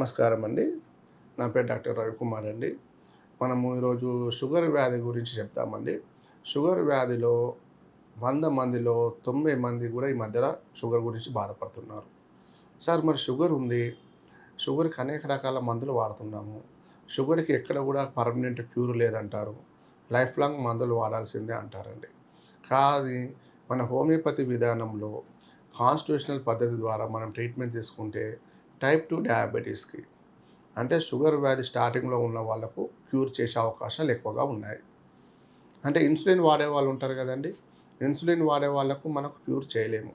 నమస్కారం అండి. నా పేరు డాక్టర్ రవికుమార్ అండి. మనము ఈరోజు షుగర్ వ్యాధి గురించి చెప్తామండి. షుగర్ వ్యాధిలో వంద మందిలో తొంభై మంది కూడా ఈ మధ్యలో షుగర్ గురించి బాధపడుతున్నారు. సార్ మరి షుగర్ ఉంది. షుగర్కి అనేక రకాల మందులు వాడుతున్నాము. షుగర్కి ఎక్కడ కూడా పర్మనెంట్ క్యూర్ లేదంటారు. లైఫ్ లాంగ్ మందులు వాడాల్సిందే అంటారండి. కానీ మన హోమియోపతి విధానంలో కాన్స్టిట్యూషనల్ పద్ధతి ద్వారా మనం ట్రీట్మెంట్ తీసుకుంటే టైప్ టూ డయాబెటీస్కి. అంటే షుగర్ వ్యాధి స్టార్టింగ్లో ఉన్న వాళ్ళకు క్యూర్ చేసే అవకాశాలు ఎక్కువగా ఉన్నాయి. అంటే ఇన్సులిన్ వాడే వాళ్ళు ఉంటారు కదండి ఇన్సులిన్ వాడే వాళ్ళకు మనకు క్యూర్ చేయలేము.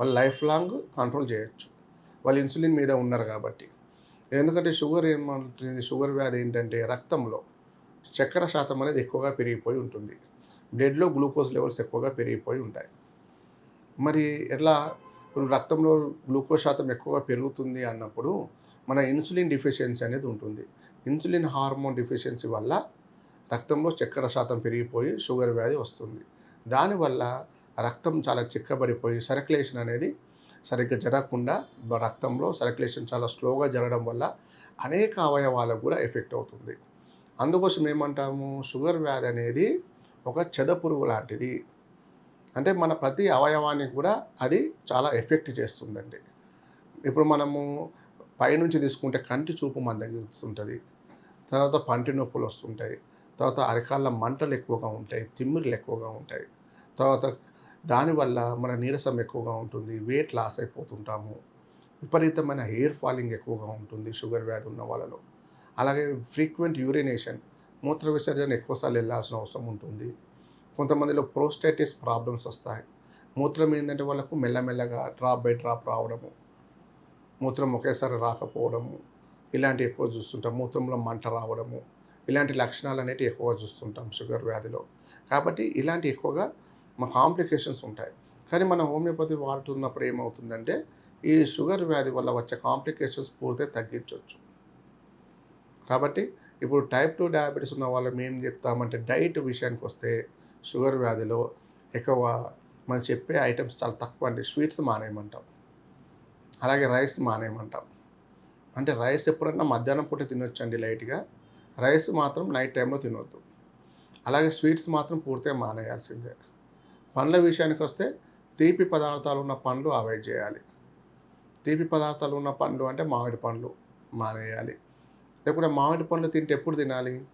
వాళ్ళు లైఫ్ లాంగ్ కంట్రోల్ చేయొచ్చు. వాళ్ళు ఇన్సులిన్ మీద ఉన్నారు కాబట్టి. ఎందుకంటే షుగర్ ఏమంటుంది షుగర్ వ్యాధి ఏంటంటే రక్తంలో చక్కెర శాతం అనేది ఎక్కువగా పెరిగిపోయి ఉంటుంది. బ్లడ్లో గ్లూకోజ్ లెవెల్స్ ఎక్కువగా పెరిగిపోయి ఉంటాయి. మరి ఎలా ఇప్పుడు రక్తంలో గ్లూకోజ్ శాతం ఎక్కువగా పెరుగుతుంది అన్నప్పుడు మన ఇన్సులిన్ డిఫిషియన్సీ అనేది ఉంటుంది. ఇన్సులిన్ హార్మోన్ డిఫిషియన్సీ వల్ల రక్తంలో చక్కెర శాతం పెరిగిపోయి షుగర్ వ్యాధి వస్తుంది. దానివల్ల రక్తం చాలా చిక్కబడిపోయి సర్క్యులేషన్ అనేది సరిగ్గా జరగకుండా రక్తంలో సర్క్యులేషన్ చాలా స్లోగా జరగడం వల్ల అనేక అవయవాలకు కూడా ఎఫెక్ట్ అవుతుంది. అందుకోసం ఏమంటాము? షుగర్ వ్యాధి అనేది ఒక చెద పురుగు లాంటిది. అంటే మన ప్రతి అవయవానికి కూడా అది చాలా ఎఫెక్ట్ చేస్తుందండి. ఇప్పుడు మనము పైనుంచి తీసుకుంటే కంటి చూపు మందగిస్తుంటుంది తర్వాత పంటి నొప్పులు వస్తుంటాయి. తర్వాత అరికాళ్ళ మంటలు ఎక్కువగా ఉంటాయి. తిమ్మిర్లు ఎక్కువగా ఉంటాయి. తర్వాత దానివల్ల మన నీరసం ఎక్కువగా ఉంటుంది. వెయిట్ లాస్ అయిపోతుంటాము. విపరీతమైన హెయిర్ ఫాలింగ్ ఎక్కువగా ఉంటుంది. షుగర్ వ్యాధి ఉన్న వాళ్ళలో. అలాగే ఫ్రీక్వెంట్ యూరినేషన్ మూత్ర విసర్జన ఎక్కువసార్లు వెళ్ళాల్సిన అవసరం ఉంటుంది. కొంతమందిలో ప్రోస్టైటిస్ ప్రాబ్లమ్స్ వస్తాయి. మూత్రం ఏంటంటే వాళ్ళకు మెల్లమెల్లగా డ్రాప్ బై డ్రాప్ రావడము మూత్రం ఒకేసారి రాకపోవడము ఇలాంటివి ఎక్కువ చూస్తుంటాం. మూత్రంలో మంట రావడము ఇలాంటి లక్షణాలు అనేవి ఎక్కువగా చూస్తుంటాం షుగర్ వ్యాధిలో. కాబట్టి ఇలాంటి ఎక్కువగా మా కాంప్లికేషన్స్ ఉంటాయి. కానీ మన హోమియోపతి వాడుతున్నప్పుడు ఏమవుతుందంటే ఈ షుగర్ వ్యాధి వల్ల వచ్చే కాంప్లికేషన్స్ పూర్తిగా తగ్గించవచ్చు కాబట్టి ఇప్పుడు టైప్ టూ డయాబెటీస్ ఉన్న వాళ్ళం ఏం చెప్తామంటే డైట్ విషయానికి వస్తే షుగర్ వ్యాధిలో ఎక్కువ మనం చెప్పే ఐటమ్స్ చాలా తక్కువ అండి స్వీట్స్ మానేయమంటాం. అలాగే రైస్ మానేయమంటాం. అంటే రైస్ ఎప్పుడన్నా మధ్యాహ్నం పూట తినొచ్చండి లైట్గా. రైస్ మాత్రం నైట్ టైంలో తినొద్దు. అలాగే స్వీట్స్ మాత్రం పూర్తిగా మానేయాల్సిందే. పండ్ల విషయానికి వస్తే తీపి పదార్థాలు ఉన్న పండ్లు అవాయిడ్ చేయాలి. తీపి పదార్థాలు ఉన్న పండ్లు అంటే మామిడి పండ్లు మానేయాలి. లేకుంటే మామిడి పండ్లు తింటే ఎప్పుడు తినాలి?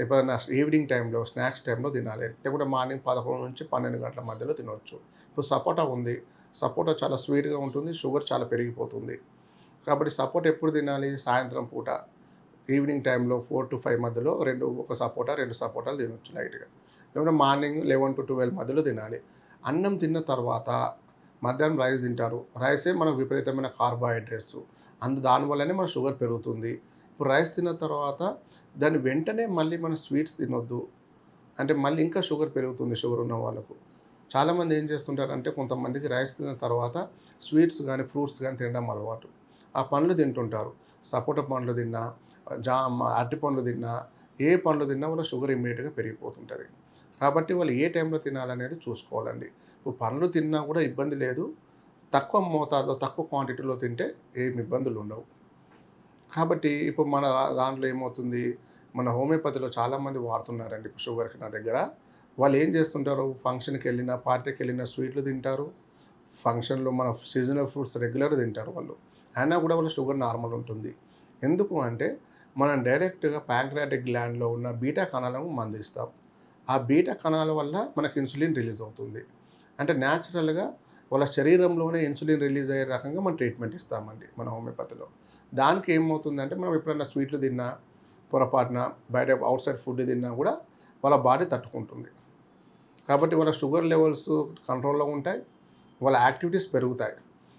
ఎప్పుడైనా ఈవినింగ్ టైంలో స్నాక్స్ టైంలో తినాలి. లేకుంటే మార్నింగ్ పదకొండు నుంచి పన్నెండు గంటల మధ్యలో తినవచ్చు ఇప్పుడు సపోటా ఉంది. సపోటా చాలా స్వీట్గా ఉంటుంది షుగర్ చాలా పెరిగిపోతుంది. కాబట్టి సపోటా ఎప్పుడు తినాలి? సాయంత్రం పూట. ఈవినింగ్ టైంలో ఫోర్ టు ఫైవ్ మధ్యలో రెండు ఒక సపోటా రెండు సపోటాలు తినొచ్చు లైట్గా లేకుంటే మార్నింగ్ లెవెన్ టు ట్వెల్వ్ మధ్యలో తినాలి. అన్నం తిన్న తర్వాత మధ్యాహ్నం రైస్ తింటారు. రైసే మనకు విపరీతమైన కార్బోహైడ్రేట్స్ అందు దానివల్లనే మన షుగర్ పెరుగుతుంది. ఇప్పుడు రైస్ తిన్న తర్వాత దాన్ని వెంటనే మళ్ళీ మనం స్వీట్స్ తినొద్దు. అంటే మళ్ళీ ఇంకా షుగర్ పెరుగుతుంది షుగర్ ఉన్న వాళ్ళకు. చాలామంది ఏం చేస్తుంటారంటే కొంతమందికి రైస్ తిన్న తర్వాత స్వీట్స్ కానీ ఫ్రూట్స్ కానీ తినడం అలవాటు. ఆ పండ్లు తింటుంటారు. సపోటా పండ్లు తిన్నా జామ అరటి పండ్లు తిన్నా ఏ పండ్లు తిన్నా వాళ్ళ షుగర్ ఇమ్మీడియట్గా పెరిగిపోతుంటుంది. కాబట్టి వాళ్ళు ఏ టైంలో తినాలనేది చూసుకోవాలండి. ఇప్పుడు పండ్లు తిన్నా కూడా ఇబ్బంది లేదు. తక్కువ మోతాదులో తక్కువ క్వాంటిటీలో తింటే ఏమి ఇబ్బందులు ఉండవు. కాబట్టి ఇప్పుడు మన దాంట్లో ఏమవుతుంది? మన హోమియోపతిలో చాలామంది వాడుతున్నారండి షుగర్కి నా దగ్గర. వాళ్ళు ఏం చేస్తుంటారు? ఫంక్షన్కి వెళ్ళినా పార్టీకి వెళ్ళినా స్వీట్లు తింటారు. ఫంక్షన్లో మన సీజనల్ ఫ్రూట్స్ రెగ్యులర్ తింటారు వాళ్ళు. అయినా కూడా వాళ్ళ షుగర్ నార్మల్ ఉంటుంది. ఎందుకు అంటే మనం డైరెక్ట్గా ప్యాంక్రాటిక్ గ్లాండ్లో ఉన్న బీటా కణాలను మందిస్తాం ఆ బీటా కణాల వల్ల మనకు ఇన్సులిన్ రిలీజ్ అవుతుంది. అంటే న్యాచురల్గా వాళ్ళ శరీరంలోనే ఇన్సులిన్ రిలీజ్ అయ్యే రకంగా మనం ట్రీట్మెంట్ ఇస్తామండి మన హోమియోపతిలో. దానికి ఏమవుతుందంటే మనం ఎప్పుడైనా స్వీట్లు తిన్నా పొరపాటున బయట అవుట్ సైడ్ ఫుడ్ తిన్నా కూడా వాళ్ళ బాడీ తట్టుకుంటుంది. కాబట్టి వాళ్ళ షుగర్ లెవెల్స్ కంట్రోల్లో ఉంటాయి వాళ్ళ యాక్టివిటీస్ పెరుగుతాయి.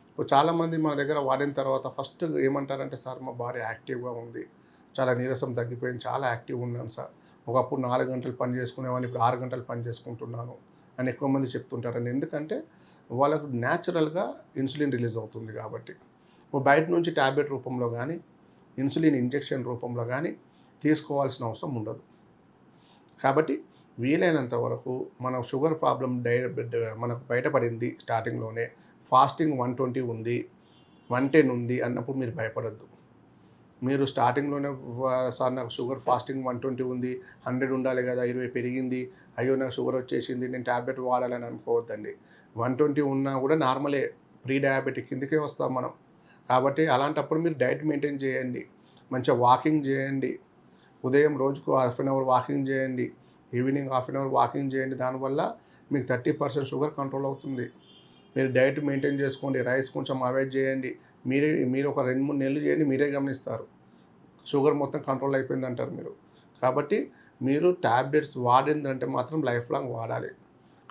ఇప్పుడు చాలామంది మన దగ్గర వాడిన తర్వాత ఫస్ట్ ఏమంటారంటే సార్ మా బాడీ యాక్టివ్గా ఉంది చాలా నీరసం తగ్గిపోయింది చాలా యాక్టివ్ ఉన్నాను సార్. ఒకప్పుడు నాలుగు గంటలు పని చేసుకునేవాడిని ఇప్పుడు ఆరు గంటలు పని చేసుకుంటున్నాను అని ఎక్కువ మంది చెప్తుంటారని ఎందుకంటే వాళ్ళకు న్యాచురల్గా ఇన్సులిన్ రిలీజ్ అవుతుంది కాబట్టి. బయట నుంచి ట్యాబ్లెట్ రూపంలో కానీ ఇన్సులిన్ ఇంజెక్షన్ రూపంలో కానీ తీసుకోవాల్సిన అవసరం ఉండదు. కాబట్టి వీలైనంత వరకు మన షుగర్ ప్రాబ్లం డై మనకు బయటపడింది స్టార్టింగ్లోనే. ఫాస్టింగ్ వన్ ట్వంటీ ఉంది వన్ టెన్ ఉంది అన్నప్పుడు మీరు భయపడద్దు. మీరు స్టార్టింగ్లోనే సార్ నాకు షుగర్ ఫాస్టింగ్ వన్ ట్వంటీ ఉంది హండ్రెడ్ ఉండాలి కదా ఇరవై పెరిగింది అయ్యో నాకు షుగర్ వచ్చేసింది నేను ట్యాబ్లెట్ వాడాలని అనుకోవద్దండి. వన్ ట్వంటీ ఉన్నా కూడా నార్మలే ప్రీ డయాబెటిక్ కిందకే వస్తాం మనం. కాబట్టి అలాంటప్పుడు మీరు డైట్ మెయింటైన్ చేయండి. మంచిగా వాకింగ్ చేయండి. ఉదయం రోజుకు హాఫ్ అన్ అవర్ వాకింగ్ చేయండి. Evening half an hour walking చేయండి. దానివల్ల మీకు థర్టీ పర్సెంట్ షుగర్ కంట్రోల్ అవుతుంది. మీరు డైట్ మెయింటైన్ చేసుకోండి. రైస్ కొంచెం అవాయిడ్ చేయండి. మీరే మీరు ఒక రెండు మూడు నెలలు చేయండి. మీరే గమనిస్తారు. షుగర్ మొత్తం కంట్రోల్ అయిపోయింది అంటారు మీరు. కాబట్టి మీరు ట్యాబ్లెట్స్ వాడిందంటే మాత్రం లైఫ్ లాంగ్ వాడాలి.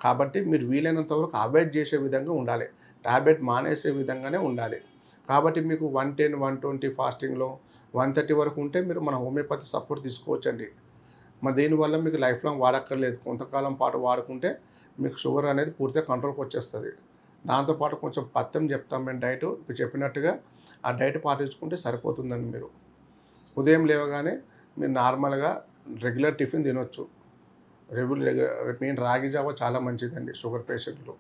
కాబట్టి మీరు వీలైనంత వరకు అవాయిడ్ చేసే విధంగా ఉండాలి. ట్యాబ్లెట్ మానేసే విధంగానే ఉండాలి. కాబట్టి మీకు వన్ టెన్ వన్ ట్వంటీ ఫాస్టింగ్లో వన్ థర్టీ వరకు ఉంటే మీరు మన హోమియోపతి సపోర్ట్ తీసుకోవచ్చండి. మరి దీనివల్ల మీకు లైఫ్ లాంగ్ వాడక్కర్లేదు. కొంతకాలం పాటు వాడుకుంటే మీకు షుగర్ అనేది పూర్తిగా కంట్రోల్కి వచ్చేస్తుంది. దాంతోపాటు కొంచెం పత్యం చెప్తాం మేము డైట్. ఇప్పుడు చెప్పినట్టుగా ఆ డైట్ పాటించుకుంటే సరిపోతుందండి మీరు. ఉదయం లేవగానే మీరు నార్మల్గా రెగ్యులర్ టిఫిన్ తినొచ్చు. రెగ్యులర్ మెయిన్ రాగి జావ చాలా మంచిదండి షుగర్ పేషెంట్లు.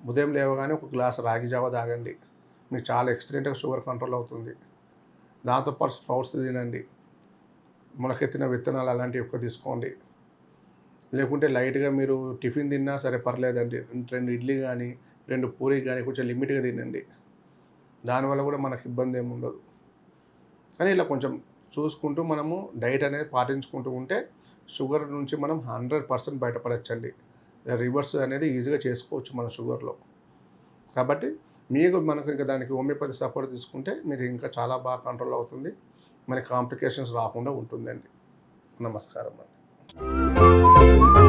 ఉదయం లేవగానే ఒక గ్లాస్ రాగి జావ తాగండి. మీకు చాలా ఎక్స్టెంట్గా షుగర్ కంట్రోల్ అవుతుంది. దాంతోపాటు స్ప్రౌట్స్ తినండి. మొలకెత్తిన విత్తనాలు అలాంటివి ఎక్కువ తీసుకోండి. లేకుంటే లైట్గా మీరు టిఫిన్ తిన్నా సరే పర్లేదండి. రెండు ఇడ్లీ కానీ రెండు పూరి కానీ కొంచెం లిమిట్గా తినండి. దానివల్ల కూడా మనకు ఇబ్బంది ఏమి ఉండదు. కానీ ఇలా కొంచెం చూసుకుంటూ మనము డైట్ అనేది పాటించుకుంటూ ఉంటే షుగర్ నుంచి మనం హండ్రెడ్ పర్సెంట్ బయటపడచ్చండి. రివర్స్ అనేది ఈజీగా చేసుకోవచ్చు మన షుగర్లో. కాబట్టి మీకు మనకు ఇంకా దానికి హోమియోపతి సపోర్ట్ తీసుకుంటే మీరు ఇంకా చాలా బాగా కంట్రోల్ అవుతుంది. మనకి కాంప్లికేషన్స్ రాకుండా ఉంటుందండి. నమస్కారం అండి.